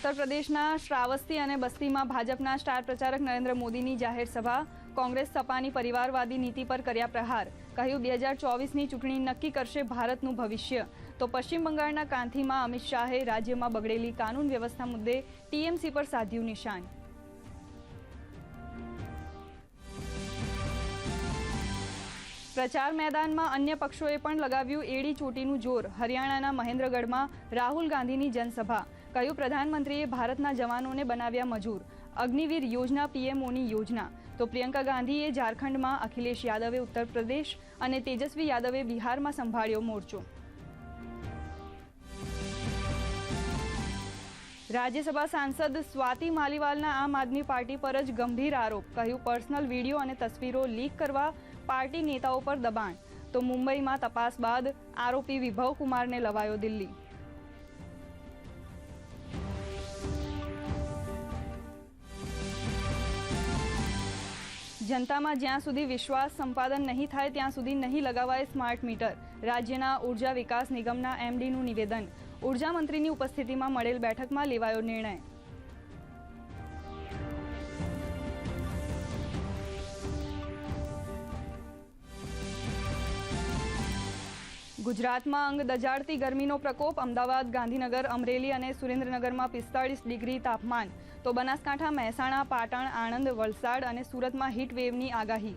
ઉત્તર પ્રદેશના શ્રાવસ્તી અને બસ્તીમાં ભાજપના સ્ટાર પ્રચારક નરેન્દ્ર મોદીની જાહેર સભા, કોંગ્રેસ સપાની પરિવારવાદી નીતિ પર કર્યા પ્રહાર. કહ્યું, બે હજાર ચોવીસની ચૂંટણી નક્કી કરશે ભારતનું ભવિષ્ય. તો પશ્ચિમ બંગાળના કાંથીમાં અમિત શાહે રાજ્યમાં બગડેલી કાનૂન વ્યવસ્થા મુદ્દે ટીએમસી પર સાધ્યું નિશાન. પ્રચાર મેદાનમાં અન્ય પક્ષોએ પણ લગાવ્યું એડી ચોટીનું જોર. હરિયાણાના મહેન્દ્રગઢમાં રાહુલ ગાંધીની જનસભા. કહ્યું, પ્રધાનમંત્રીએ ભારતના જવાનોને બનાવ્યા મજૂર. અગ્નિવીર યોજના પીએમઓની યોજના. તો પ્રિયંકા ગાંધીએ ઝારખંડમાં અખિલેશ યાદવે, ઉત્તર પ્રદેશ અને તેજસ્વી યાદવે બિહારમાં સંભાળ્યો મોરચો. રાજ્યસભા સાંસદ સ્વાતિ માલીવાલના આમ આદમી પાર્ટી પર જ ગંભીર આરોપ. કહ્યું, પર્સનલ વીડિયો અને તસવીરો લીક કરવા પાર્ટી નેતાઓ પર દબાણ. તો મુંબઈમાં તપાસ બાદ આરોપી વિભવ કુમારને લવાયો દિલ્હી. જનતામાં જ્યાં સુધી વિશ્વાસ સંપાદન નહીં થાય, ત્યાં સુધી નહીં લગાવાય સ્માર્ટ મીટર. રાજ્યના ઊર્જા વિકાસ નિગમના એમડીનું નિવેદન. ઊર્જા મંત્રીની ઉપસ્થિતિમાં મળેલ બેઠકમાં લેવાયો નિર્ણય. ગુજરાતમાં અંગ દજાડતી ગરમીનો પ્રકોપ. અમદાવાદ, ગાંધીનગર, અમરેલી અને સુરેન્દ્રનગરમાં પિસ્તાળીસ ડિગ્રી તાપમાન. તો બનાસકાંઠા, મહેસાણા, પાટણ, આણંદ, વલસાડ અને સુરતમાં હીટવેવની આગાહી.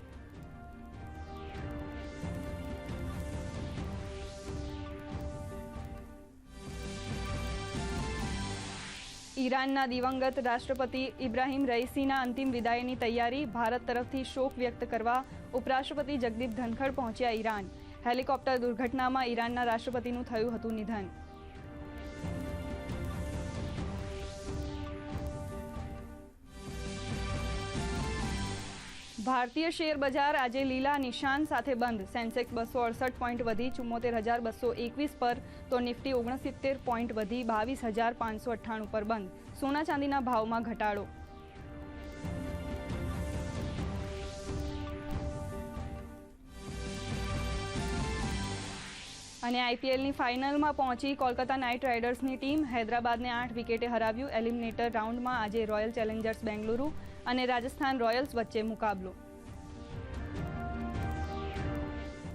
ઈરાનના દિવંગત રાષ્ટ્રપતિ ઇબ્રાહિમ રઈસીના અંતિમ વિદાયની તૈયારી. ભારત તરફથી શોક વ્યક્ત કરવા ઉપરાષ્ટ્રપતિ જગદીપ ધનખડ પહોંચ્યા ઈરાન. હેલિકોપ્ટર દુર્ઘટનામાં ઈરાનના રાષ્ટ્રપતિનું થયું હતું નિધન. ભારતીય શેર બજાર આજે લીલા નિશાન સાથે બંધ. સેન્સેક્સ બસો અડસઠ પોઈન્ટ વધી ચુમ્મોતેર હજાર બસો એકવીસ પર તો નિફ્ટી ઓગણસિત્તેર પોઈન્ટ વધી, બાવીસ હજાર પાંચસો અઠ્ઠાણું પર બંધ. સોના ચાંદીના ભાવમાં ઘટાડો અને આઈપીએલની ફાઇનલમાં પહોંચી કોલકાતા નાઇટ રાઇડર્સની ટીમ હૈદરાબાદને આઠ વિકેટે હરાવ્યું. એલિમિનેટર રાઉન્ડમાં આજે રોયલ ચેલેન્જર્સ બેંગલુરુ અને રાજસ્થાન રોયલ્સ વચ્ચે મુકાબલો.